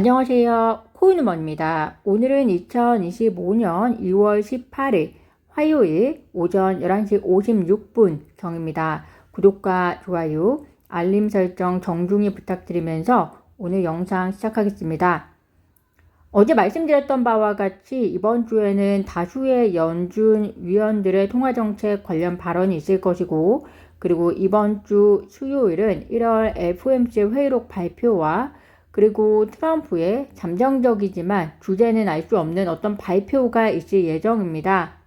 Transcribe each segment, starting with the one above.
안녕하세요. 코인우먼입니다. 오늘은 2025년 2월 18일 화요일 오전 11시 56분 경입니다. 구독과 좋아요, 알림 설정 정중히 부탁드리면서 오늘 영상 시작하겠습니다. 어제 말씀드렸던 바와 같이 이번 주에는 다수의 연준 위원들의 통화정책 관련 발언이 있을 것이고, 그리고 이번 주 수요일은 1월 FOMC 회의록 발표와 그리고 트럼프의 잠정적이지만 주제는 알 수 없는 어떤 발표가 있을 예정입니다.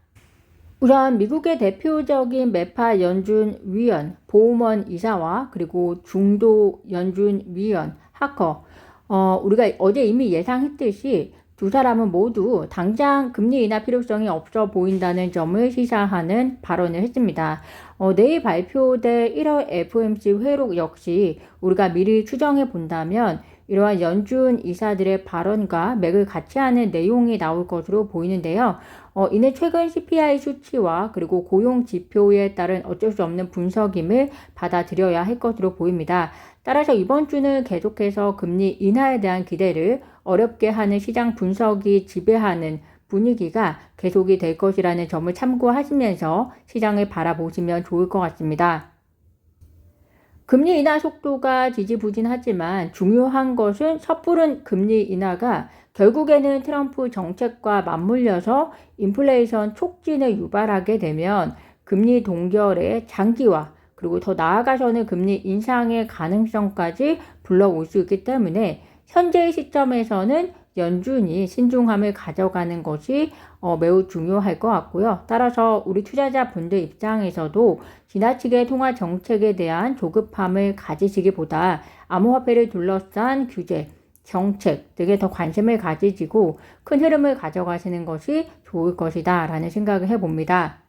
우선 미국의 대표적인 매파 연준 위원 보우먼 이사와 그리고 중도 연준 위원 하커 어, 우리가 어제 이미 예상했듯이 두 사람은 모두 당장 금리 인하 필요성이 없어 보인다는 점을 시사하는 발언을 했습니다. 어, 내일 발표될 1월 FOMC 회의록 역시 우리가 미리 추정해 본다면 이러한 연준 이사들의 발언과 맥을 같이 하는 내용이 나올 것으로 보이는데요. 어, 이는 최근 CPI 수치와 그리고 고용 지표에 따른 어쩔 수 없는 분석임을 받아들여야 할 것으로 보입니다. 따라서 이번 주는 계속해서 금리 인하에 대한 기대를 어렵게 하는 시장 분석이 지배하는 분위기가 계속이 될 것이라는 점을 참고하시면서 시장을 바라보시면 좋을 것 같습니다. 금리 인하 속도가 지지부진하지만 중요한 것은 섣부른 금리 인하가 결국에는 트럼프 정책과 맞물려서 인플레이션 촉진을 유발하게 되면 금리 동결의 장기화 그리고 더 나아가서는 금리 인상의 가능성까지 불러올 수 있기 때문에 현재의 시점에서는 연준이 신중함을 가져가는 것이 어, 매우 중요할 것 같고요. 따라서 우리 투자자분들 입장에서도 지나치게 통화 정책에 대한 조급함을 가지시기보다 암호화폐를 둘러싼 규제, 정책 등에 더 관심을 가지시고 큰 흐름을 가져가시는 것이 좋을 것이다 라는 생각을 해봅니다.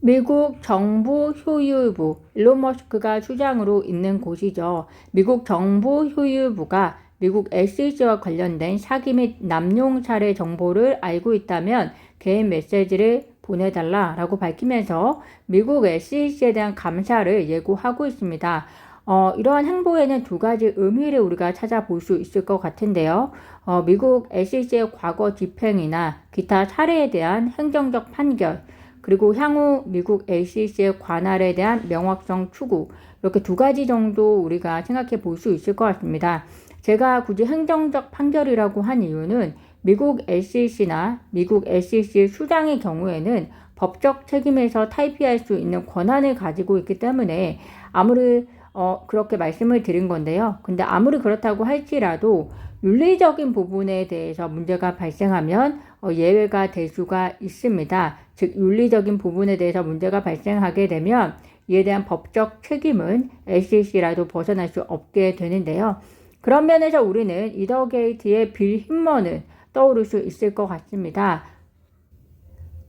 미국 정부 효율부, 일론 머스크가 수장으로 있는 곳이죠. 미국 정부 효율부가 미국 SEC와 관련된 사기 및 남용 사례 정보를 알고 있다면 개인 메시지를 보내달라라고 밝히면서 미국 SEC에 대한 감사를 예고하고 있습니다. 어, 이러한 행보에는 두 가지 의미를 우리가 찾아볼 수 있을 것 같은데요. 어, 미국 SEC의 과거 집행이나 기타 사례에 대한 행정적 판결, 그리고 향후 미국 SEC의 관할에 대한 명확성 추구, 이렇게 두 가지 정도 우리가 생각해 볼 수 있을 것 같습니다. 제가 굳이 행정적 판결이라고 한 이유는 미국 SEC나 미국 SEC 수장의 경우에는 법적 책임에서 탈피할 수 있는 권한을 가지고 있기 때문에 아무리 어, 그렇게 말씀을 드린 건데요. 근데 아무리 그렇다고 할지라도 윤리적인 부분에 대해서 문제가 발생하면 어, 예외가 될 수가 있습니다. 즉, 윤리적인 부분에 대해서 문제가 발생하게 되면 이에 대한 법적 책임은 SEC라도 벗어날 수 없게 되는데요. 그런 면에서 우리는 이더게이트의 빌 힘머는 떠오를 수 있을 것 같습니다.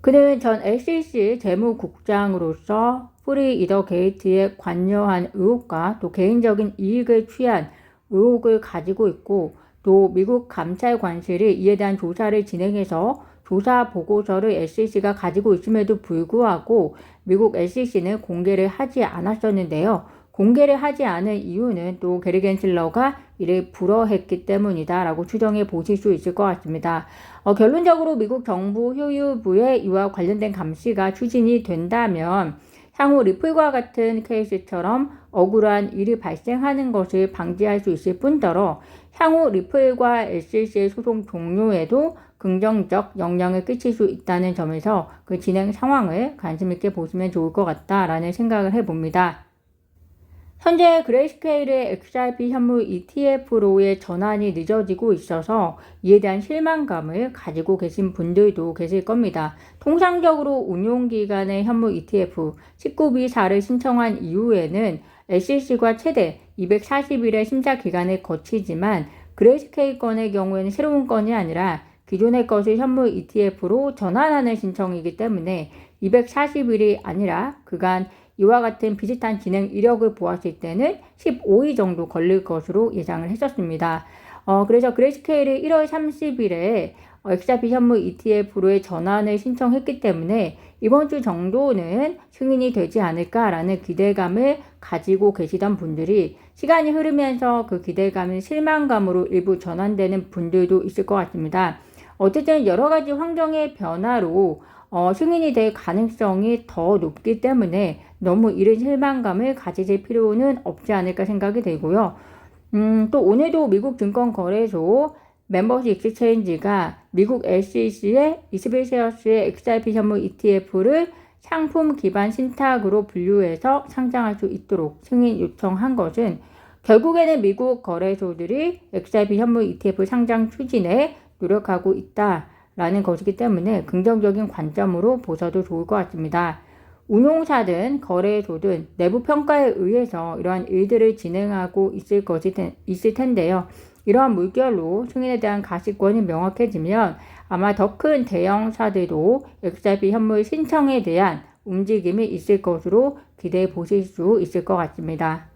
그는 전 SEC 재무국장으로서 프리 이더게이트에 관여한 의혹과 또 개인적인 이익을 취한 의혹을 가지고 있고 또 미국 감찰관실이 이에 대한 조사를 진행해서 조사 보고서를 SEC가 가지고 있음에도 불구하고 미국 SEC는 공개를 하지 않았었는데요. 공개를 하지 않은 이유는 또 게리 겐슬러가 이를 불허했기 때문이다라고 추정해 보실 수 있을 것 같습니다. 어, 결론적으로 미국 정부 효유부의 이와 관련된 감시가 추진이 된다면 향후 리플과 같은 케이스처럼 억울한 일이 발생하는 것을 방지할 수 있을 뿐더러 향후 리플과 SEC의 소송 종료에도 긍정적 영향을 끼칠 수 있다는 점에서 그 진행 상황을 관심 있게 보시면 좋을 것 같다라는 생각을 해봅니다. 현재 그레이스케일의 XRP 현물 ETF로의 전환이 늦어지고 있어서 이에 대한 실망감을 가지고 계신 분들도 계실 겁니다. 통상적으로 운용기간의 현물 ETF 19B4를 신청한 이후에는 SEC가 최대 240일의 심사 기간을 거치지만 그레이스케일 건의 경우에는 새로운 건이 아니라 기존의 것을 현물 ETF로 전환하는 신청이기 때문에 240일이 아니라 그간 이와 같은 비슷한 진행 이력을 보았을 때는 15일 정도 걸릴 것으로 예상을 했었습니다. 어, 그래서 그레이스케일이 1월 30일에 XRP 현물 ETF로의 전환을 신청했기 때문에 이번 주 정도는 승인이 되지 않을까라는 기대감을 가지고 계시던 분들이 시간이 흐르면서 그 기대감이 실망감으로 일부 전환되는 분들도 있을 것 같습니다. 어쨌든 여러 가지 환경의 변화로 어, 승인이 될 가능성이 더 높기 때문에 너무 이른 실망감을 가지실 필요는 없지 않을까 생각이 되고요. 음, 또 오늘도 미국 증권거래소 멤버십 익스체인지가 미국 SEC의 21세어스의 XRP 현물 ETF를 상품 기반 신탁으로 분류해서 상장할 수 있도록 승인 요청한 것은 결국에는 미국 거래소들이 XRP 현물 ETF 상장 추진에 노력하고 있다라는 것이기 때문에 긍정적인 관점으로 보셔도 좋을 것 같습니다. 운용사든 거래소든 내부 평가에 의해서 이러한 일들을 진행하고 있을 것이 있을 텐데요. 이러한 물결로 승인에 대한 가시권이 명확해지면 아마 더 큰 대형사들도 XRP 현물 신청에 대한 움직임이 있을 것으로 기대해 보실 수 있을 것 같습니다.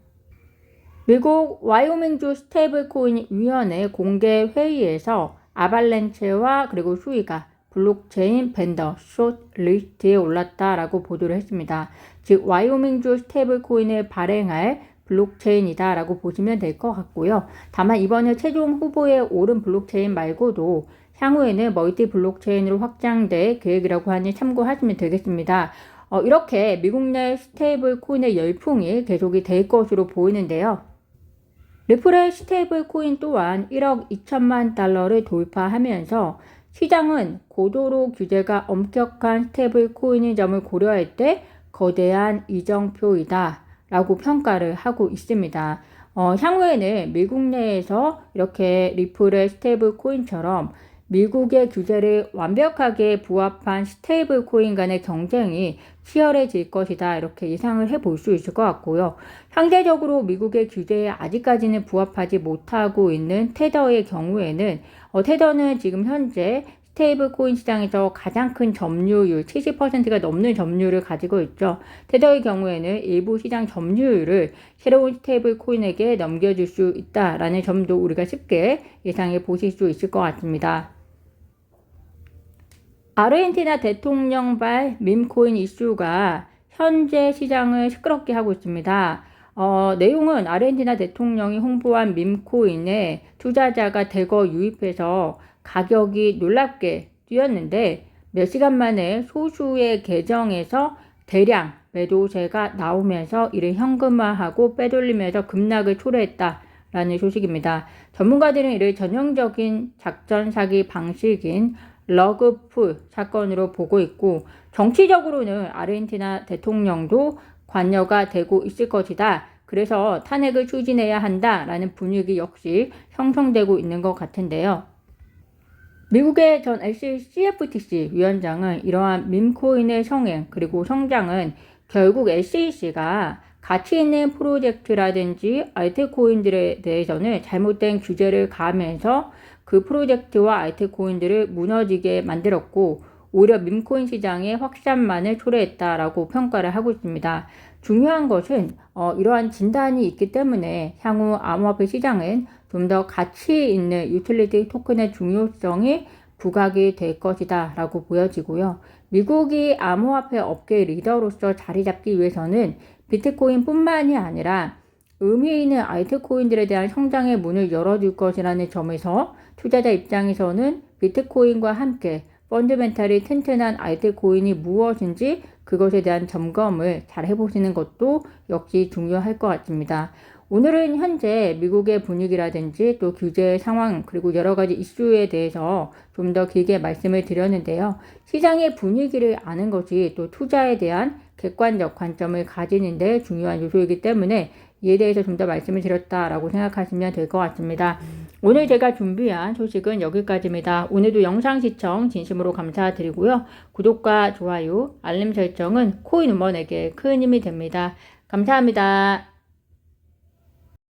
미국 와이오밍주 스테이블코인 위원회 공개 회의에서 아발렌체와 그리고 수위가 블록체인 벤더 숏 리스트에 올랐다라고 보도를 했습니다. 즉 와이오밍주 스테이블코인을 발행할 블록체인이다라고 보시면 될 것 같고요. 다만 이번에 최종 후보에 오른 블록체인 말고도 향후에는 멀티 블록체인으로 확장될 계획이라고 하니 참고하시면 되겠습니다. 어, 이렇게 미국 내 스테이블 코인의 열풍이 계속이 될 것으로 보이는데요. 리플의 스테이블 코인 또한 1억 2천만 달러를 돌파하면서 시장은 고도로 규제가 엄격한 스테이블 코인의 점을 고려할 때 거대한 이정표이다 라고 평가를 하고 있습니다. 어, 향후에는 미국 내에서 이렇게 리플의 스테이블 코인처럼 미국의 규제를 완벽하게 부합한 스테이블 코인 간의 경쟁이 치열해질 것이다. 이렇게 예상을 해볼 수 있을 것 같고요. 상대적으로 미국의 규제에 아직까지는 부합하지 못하고 있는 테더의 경우에는 어, 테더는 지금 현재 스테이블 코인 시장에서 가장 큰 점유율 70%가 넘는 점유율을 가지고 있죠. 테더의 경우에는 일부 시장 점유율을 새로운 스테이블 코인에게 넘겨줄 수 있다라는 점도 우리가 쉽게 예상해 보실 수 있을 것 같습니다. 아르헨티나 대통령발 밈코인 이슈가 현재 시장을 시끄럽게 하고 있습니다. 어, 내용은 아르헨티나 대통령이 홍보한 밈코인에 투자자가 대거 유입해서 가격이 놀랍게 뛰었는데 몇 시간 만에 소수의 계정에서 대량 매도세가 나오면서 이를 현금화하고 빼돌리면서 급락을 초래했다라는 소식입니다. 전문가들은 이를 전형적인 작전 사기 방식인 러그풀 사건으로 보고 있고 정치적으로는 아르헨티나 대통령도 관여가 되고 있을 것이다. 그래서 탄핵을 추진해야 한다라는 분위기 역시 형성되고 있는 것 같은데요. 미국의 전 CFTC 위원장은 이러한 밈코인의 성행 그리고 성장은 결국 SEC가 가치 있는 프로젝트라든지 알트코인들에 대해서는 잘못된 규제를 가하면서 그 프로젝트와 알트코인들을 무너지게 만들었고 오히려 밈코인 시장의 확산만을 초래했다라고 평가를 하고 있습니다. 중요한 것은 어, 이러한 진단이 있기 때문에 향후 암호화폐 시장은 좀 더 가치 있는 유틸리티 토큰의 중요성이 부각이 될 것이다 라고 보여지고요. 미국이 암호화폐 업계 리더로서 자리 잡기 위해서는 비트코인 뿐만이 아니라 의미 있는 알트코인들에 대한 성장의 문을 열어줄 것이라는 점에서 투자자 입장에서는 비트코인과 함께 펀드멘탈이 튼튼한 알트코인이 무엇인지 그것에 대한 점검을 잘 해보시는 것도 역시 중요할 것 같습니다. 오늘은 현재 미국의 분위기라든지 또 규제 상황 그리고 여러 가지 이슈에 대해서 좀 더 길게 말씀을 드렸는데요. 시장의 분위기를 아는 것이 또 투자에 대한 객관적 관점을 가지는데 중요한 요소이기 때문에 이에 대해서 좀 더 말씀을 드렸다라고 생각하시면 될 것 같습니다. 오늘 제가 준비한 소식은 여기까지입니다. 오늘도 영상 시청 진심으로 감사드리고요. 구독과 좋아요, 알림 설정은 코인 우먼에게 큰 힘이 됩니다. 감사합니다.